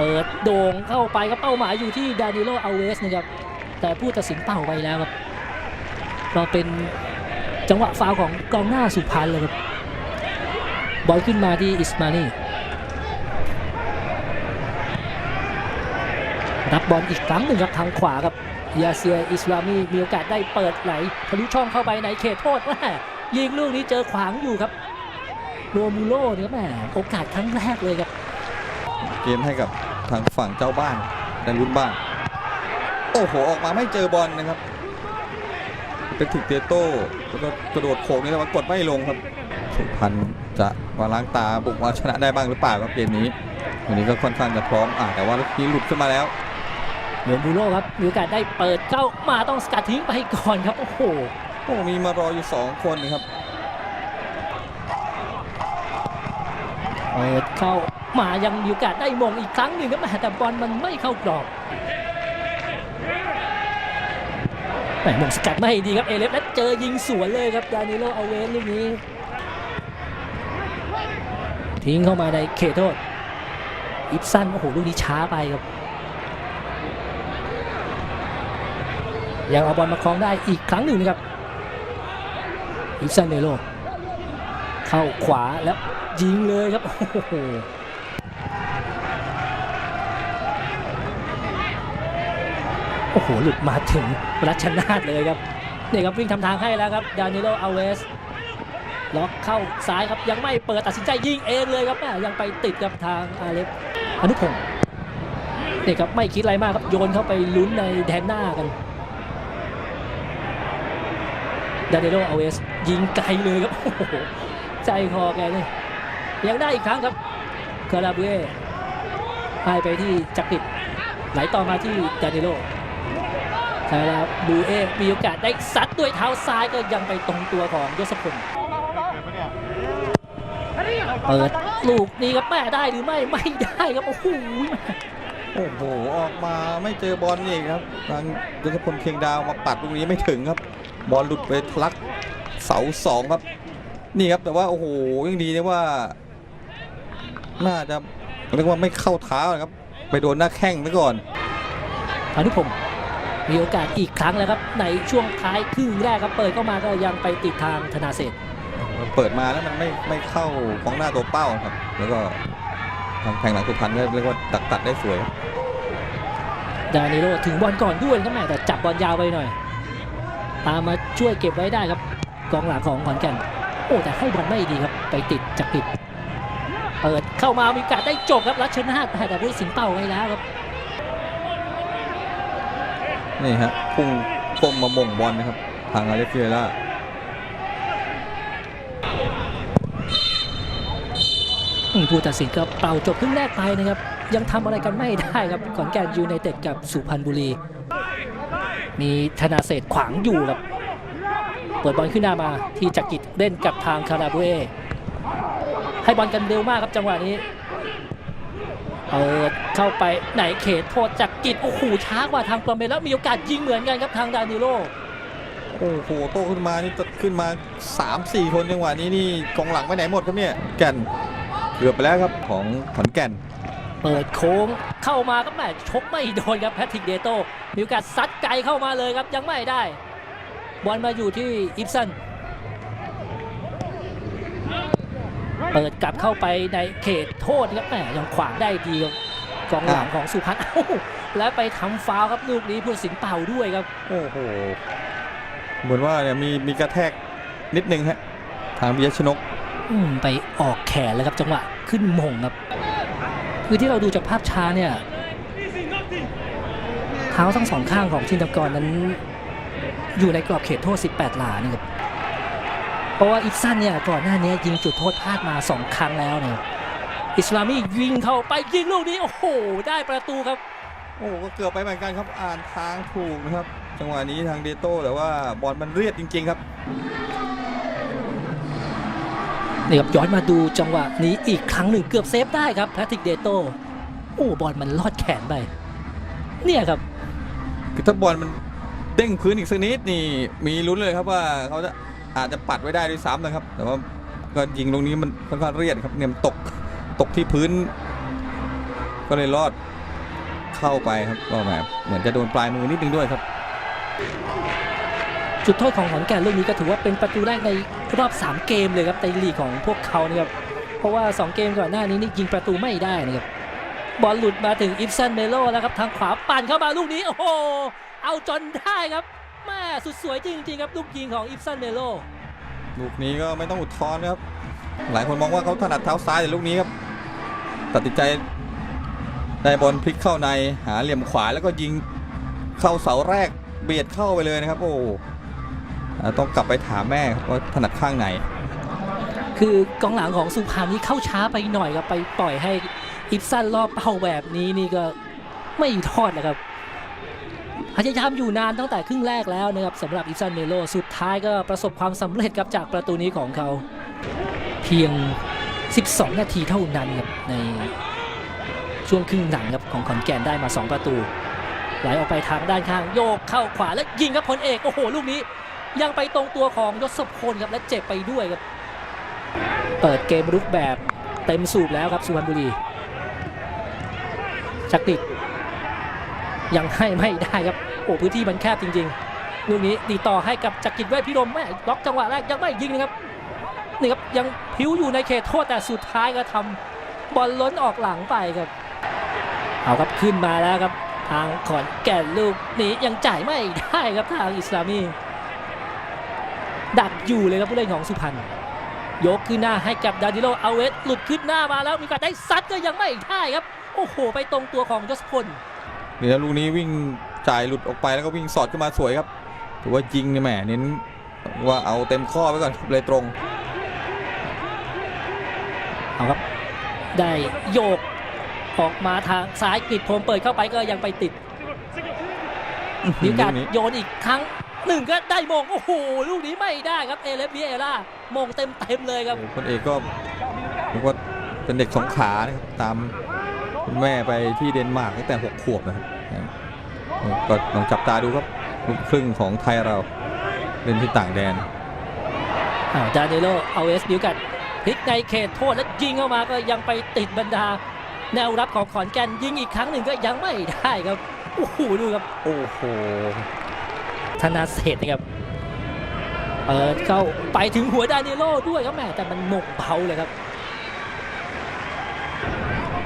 เปิดโด่งเข้าไปครับเป้าหมายอยู่ที่ดานิโลอัลเวสนะครับแต่ผู้ตัดสินเป่าไปแล้วครับก็เป็นจังหวะฟาวของกองหน้าสุพรรณเลยครับบอลขึ้นมาที่อิสมานีรับบอลอีกครั้งหนึ่งครับทางขวาครับยาเซียอิสลามีมีโอกาสได้เปิดไหลทะลุช่องเข้าไปในเขตโทษแม่ยิงลูกนี้เจอขวางอยู่ครับโรมูโลเนี่ยแม่โอกาสครั้งแรกเลยครับเกมให้กับ ทางฝั่งเจ้าบ้านได้ลุ้นบ้าง โอ้โห ออกมาไม่เจอบอลนะครับ เป็นถึกเตโต้แล้วก็กระโดดโขกนี่แต่ว่ากดไม่ลงครับสุพรรณจะมาล้างตาบุกมาชนะได้บ้างหรือเปล่าครับเกมนี้ วันนี้ก็ค่อนข้างจะพร้อมอ่าแต่ว่าลูกนี้หลุดขึ้นมาแล้วเหลือบูโร่ครับมีโอกาสได้เปิดเข้ามาต้องสกัดทิ้งไปก่อนครับโอ้โหโอ้มีมารออยู่ 2 คนนะครับเปิดเข้า มายังมีโอกาสได้มงอีกครั้งหนึ่งครับแต่บอลมันไม่เข้ากรอบแหมมงสกัดไม่ดีครับเอเลฟและเจอยิงสวนเลยครับดานิโลเอาเวนลูกนี้ ทิ้งเข้ามาในเขตโทษอิปสันโอ้โหลูกนี้ช้าไปครับ ยังเอาบอลมาครองได้อีกครั้งหนึ่งนะครับอิปซันเนโลเข้าขวาแล้วยิงเลยครับโอ้โห โอ้โหหลุดมาถึงรัชนาทเลยครับนี่ครับวิ่งทำทางให้แล้วครับดานิโลอัลเวสล็อกเข้าซ้ายครับยังไม่เปิดตัดสินใจยิงเองเลยครับแม่ยังไปติดกับทางอาเลฟอนุพงศ์นี่ครับไม่คิดอะไรมากครับโยนเข้าไปลุ้นในแดนหน้ากันดานิโลอาเวสยิงไกลเลยครับโอ้โหใจคอแกเลยยังได้อีกครั้งครับคาราบูเอให้ไปที่จักริดไหลต่อมาที่ดานิโล คาราบูเอมีโอกาสได้ซัดด้วยเท้าซ้ายก็ยังไปตรงตัวของยศพลเปิดลูกนี้ครับแม่ได้หรือไม่ไม่ได้ครับโอ้โหโอ้โหออกมาไม่เจอบอลนี่ครับทางยศพลเคียงดาวมาปัดลูกนี้ไม่ถึงครับ บอลหลุดไปทะลักเสาสองครับ นี่ครับแต่ว่าโอ้โหยังดีนะว่า น่าจะเรียกว่าไม่เข้าเท้านะครับ ไปโดนหน้าแข้งไปก่อนอนุพงศ์ มีโอกาสอีกครั้งแล้วครับในช่วงท้ายครึ่งแรกครับเปิดเข้ามาก็ยังไปติดทางธนาเศรษฐ์เปิดมาแล้วมันไม่ไม่เข้ากองหน้าตัวเป้าครับ แล้วก็ทางแข่งหลังสุพรรณก็เรียกว่าตัดตัดได้สวยครับดานิโลถึงบอลก่อนด้วยครับแม่แต่จับบอลยาวไปหน่อย ตามมาช่วยเก็บไว้ได้ครับ กองหลังของขอนแก่นโอ้แต่ให้บอลไม่ดีครับ ไปติดจักติดเปิดเข้ามามีโอกาสได้จบครับรัชนาทแต่ผู้สิงเป่าไว้แล้วครับ นี่ฮะพุ่งก้มมาม่งบอลนะครับ ทางอาเลฟเฟียร่าผู้ตัดสินก็เป่าจบครึ่งแรกไปนะครับ ยังทำอะไรกันไม่ได้ครับขอนแก่นยูไนเต็ดกับสุพรรณบุรี มีธนาเศรษฐ์ขวางอยู่ครับ เปิดบอลขึ้นหน้ามาที่จักริดเล่นกับทางคาราบูเอให้บอลกันเร็วมากครับจังหวะนี้ เปิดเข้าไปไหนเขตโทษจักริดโอ้โหช้ากว่าทางปรเมแล้วมีโอกาสยิงเหมือนกันครับทางดานิโลโอ้โหโตขึ้นมานี่ขึ้นมา 3-4 คนจังหวะนี้นี่กองหลังไปไหนหมดครับเนี่ยแก่นเกือบไปแล้วครับของขอนแก่น เปิดโค้งเข้ามาก็แหมชกไม่โดนครับแพทริกเดโตมีโอกาสซัดไกลเข้ามาเลยครับยังไม่ได้บอลมาอยู่ที่อิฟสัน เปิดกลับเข้าไปในเขตโทษครับแหมยังขวางได้ดีครับกองหลังของสุพรรณเอ้าแล้วไปทำฟาวล์ครับลูกนี้ผู้ตัดสินเป่าด้วยครับ โอ้โห เหมือนว่าเนี่ยมีมีกระแทกนิดนึงฮะทางวิยชนกอืมไปออกแขนแล้วครับจังหวะขึ้นมงครับ คือที่เราดูจากภาพช้าเนี่ยเท้าทั้งสองข้างของชินตะกรนั้น อยู่ในกรอบเขตโทษ 18 หลานี่ครับ เพราะว่าอิฟซันเนี่ยก่อนหน้านี้ยิงจุดโทษพลาดมา 2 ครั้งแล้วเนี่ยอิสลามียิงเข้าไปยิงลูกนี้โอ้โห ได้ประตูครับ โอ้โหก็เกือบไปเหมือนกันครับอ่านทางถูกนะครับ จังหวะนี้ทางเดโต้แต่ว่าบอลมันเรียดจริง ๆ ครับนี่ครับย้อนมาดูจังหวะนี้อีกครั้งหนึ่งเกือบเซฟได้ครับแพทริกเดโตโอ้บอลมันลอดแขนไปเนี่ยครับคือถ้าบอลมันเด้งพื้นอีกสักนิดนี่มีลุ้นเลยครับว่าเขาจะ อาจจะปัดไว้ได้ด้วยซ้ำนะครับ แต่ว่าก็ยิงตรงนี้มันค่อนข้างเรียดครับเนี่ยตกตกที่พื้น ก็เลยรอดเข้าไปครับก็แบบเหมือนจะโดนปลายมือนิดนึงด้วยครับ จุดโทษของขอนแก่นลูกนี้ก็ถือว่าเป็นประตูแรกในรอบ 3 เกมเลยครับในลีกของพวกเขานะครับเพราะว่า 2 เกมก่อนหน้านี้นี่ยิงประตูไม่ได้นะครับบอลหลุดมาถึงอิฟซันเมโลแล้วครับทางขวาปั่นเข้ามาลูกนี้โอ้โหเอาจนได้ครับ สุดสวยจริงๆครับลูกยิงของอิฟซันเมโลลูกนี้ก็ไม่ต้องอุทธรณ์นะครับ หลายคนมองว่าเขาถนัดเท้าซ้ายแต่ลูกนี้ครับ ตัดสินใจได้บอลพลิกเข้าในหาเหลี่ยมขวาแล้วก็ยิงเข้าเสาแรกเบียดเข้าไปเลยนะครับ โอ้อ่าต้องกลับไปถามแม่ครับว่าถนัดข้างไหน คือกองหลังของสุพรรณนี่เข้าช้าไปหน่อยครับไปปล่อยให้อิฟซันรอบเป้าแบบนี้นี่ก็ไม่ทอดนะครับ พยายามอยู่นานตั้งแต่ครึ่งแรกแล้วนะครับสำหรับอิฟซันเมโลสุดท้ายก็ประสบความสำเร็จครับจากประตูนี้ของเขา เพียง 12 นาทีเท่านั้นครับในช่วงครึ่งหลังครับของขอนแก่นได้มา 2 ประตู ไหลออกไปทางด้านข้างโยกเข้าขวาแล้วยิงครับพลเอกโอ้โหลูกนี้ ยังไปตรงตัวของยศพลครับและเจ็บไปด้วยครับเปิดเกมรุกแบบเต็มสูบแล้วครับสุพรรณบุรีจักริด ยังให้ไม่ได้ครับโอ้พื้นที่มันแคบจริงๆลูกนี้ดีต่อให้กับจักริดเวทพิรมแม่ล็อกจังหวะแรกยังไม่ยิงนะครับนี่ครับยังพิ้วอยู่ในเขตโทษแต่สุดท้ายก็ทำบอลล้นออกหลังไปครับ เอาครับขึ้นมาแล้วครับ ทางขอนแก่นลูกนี้ยังจ่ายไม่ได้ครับทางอิสลามีดักอยู่เลยครับผู้เล่นของสุพรรณยกขึ้นหน้าให้กับดานิโลอาเวสหลุดขึ้นหน้ามาแล้วมีกาสได้ซัดก็ยังไม่ได้ครับ โอ้โห ไปตรงตัวของยศพล เดี๋ยวลูกนี้วิ่งจ่ายหลุดออกไปแล้วก็วิ่งสอดขึ้นมาสวยครับถือว่ายิงเนี่ยแหมเน้นว่าเอาเต็มข้อไว้ก่อนครับเลยตรงเอาครับ ได้โยกออกมาทางซ้ายกริดพรมเปิดเข้าไปก็ยังไปติดมีโอกาสลูกนี้โยนอีกครั้งหนึ่งก็ได้มงโอ้โหลูกนี้ไม่ได้ครับเอเลฟเบียร่ามงเต็มเต็มๆเลยครับโอ้คนเอกก็เรียกว่าเป็นเด็กสงขลานะครับตาม คุณแม่ไปที่เดนมาร์กตั้งแต่หกขวบนะครับโอ้ก็ลองจับตาดูครับลูกครึ่งของไทยเราเล่นที่ต่างแดนอ้าวดานิโลเอาเอสดิวกัดพลิกในเขตโทษแล้วยิงเข้ามาก็ยังไปติดบรรดา แนวรับของขอนแก่นยิงอีกครั้งหนึ่งก็ยังไม่ได้ครับโอ้โหดูครับโอ้โหธนาเศษนะครับเปิดเข้าไปถึงหัวดานิโลด้วยครับแหมแต่มันหมกเบาเลยครับ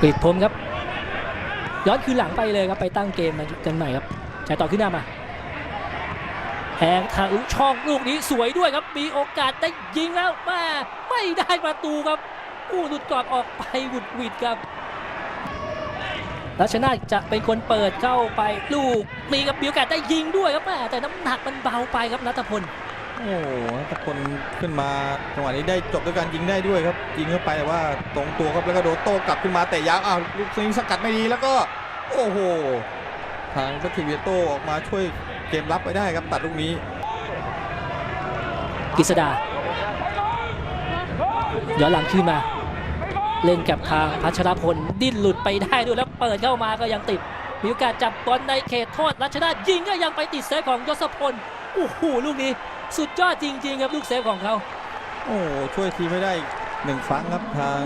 ปิดพรมครับ ย้อนคืนหลังไปเลยครับไปตั้งเกมมากันใหม่ครับจ่ายต่อขึ้นหน้ามาแทงทะลุช่องลูกนี้สวยด้วยครับมีโอกาสได้ยิงแล้วแม่ไม่ได้ประตูครับอู้หลุดกรอบออกไปหวุดหวิดครับรัชนาจะเป็นคนเปิดเข้าไปลูกมีกับมีโอกาสได้ยิงด้วยครับแม่แต่น้ำหนักมันเบาไปครับนัทพล โอ้โหถ้าคนขึ้นมาจังหวะนี้ได้จบด้วยการยิงได้ด้วยครับ ยิงเข้าไปแต่ว่าตรงตัวครับแล้วก็โดนโต้กลับขึ้นมาแต่ยาวอ้าวลูกสวิงสกัดไม่ดีแล้วก็ โอ้โห ทางพัทเวโตออกมาช่วยเกมรับไปได้ครับตัดลูกนี้กฤษดาย้อนหลังขึ้นมา เล่นกับทางพัชรพลดิ้นหลุดไปได้ด้วยแล้วเปิดเข้ามาก็ยังติดมีโอกาสจับบอลในเขตโทษรัชนายิงก็ยังไปติดเซฟของยศพลโอ้โหลูกนี้ สุดยอดจริง ๆ ครับลูกเซฟของเขาโอ้โหช่วยทีมไม่ได้หนึ่งครั้งครับทาง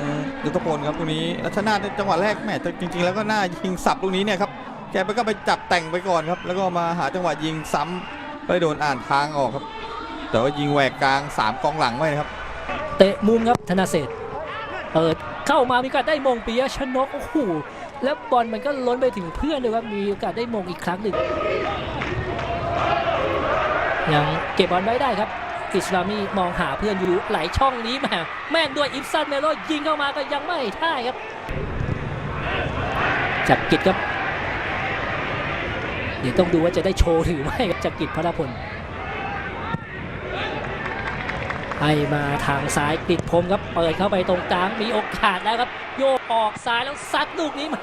ยุทธพลครับลูกนี้รัชนาธิ์ในจังหวะแรกแหมแต่จริง ๆ แล้วก็น่ายิงสับลูกนี้เนี่ยครับแกไปก็ไปจับแต่งไปก่อนครับ แล้วก็มาหาจังหวะยิงซ้ำไปโดนอ่านทางออกครับ แต่ว่ายิงแหวกกลางสามกองหลังไว้นะครับ เตะมุมครับธนาเศษเปิดเข้ามามีโอกาสได้มงปิยะชนกโอ้โหแล้วบอลมันก็ล้นไปถึงเพื่อนเลยว่ามีโอกาสได้มงอีกครั้งหนึ่ง ยังเก็บบอลไว้ได้ครับอิสลามีมองหาเพื่อนอยู่ไหลช่องนี้แมาแม่นด้วยอิฟซันเมโลยิงเข้ามาก็ยังไม่ได้ครับจักกิจครับ เดี๋ยวต้องดูว่าจะได้โชว์หรือไม่ครับจักกิจพระพลให้มาทางซ้ายติดพรมครับเปิดเข้าไปตรงกลางมีโอกาสแล้วครับ โยกออกซ้ายแล้วซัดลูกนี้แหม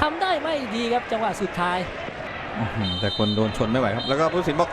ทำได้ไม่ดีครับจังหวะสุดท้าย แต่คนโดนชนไม่ไหวครับ แล้วก็ผู้สินบอก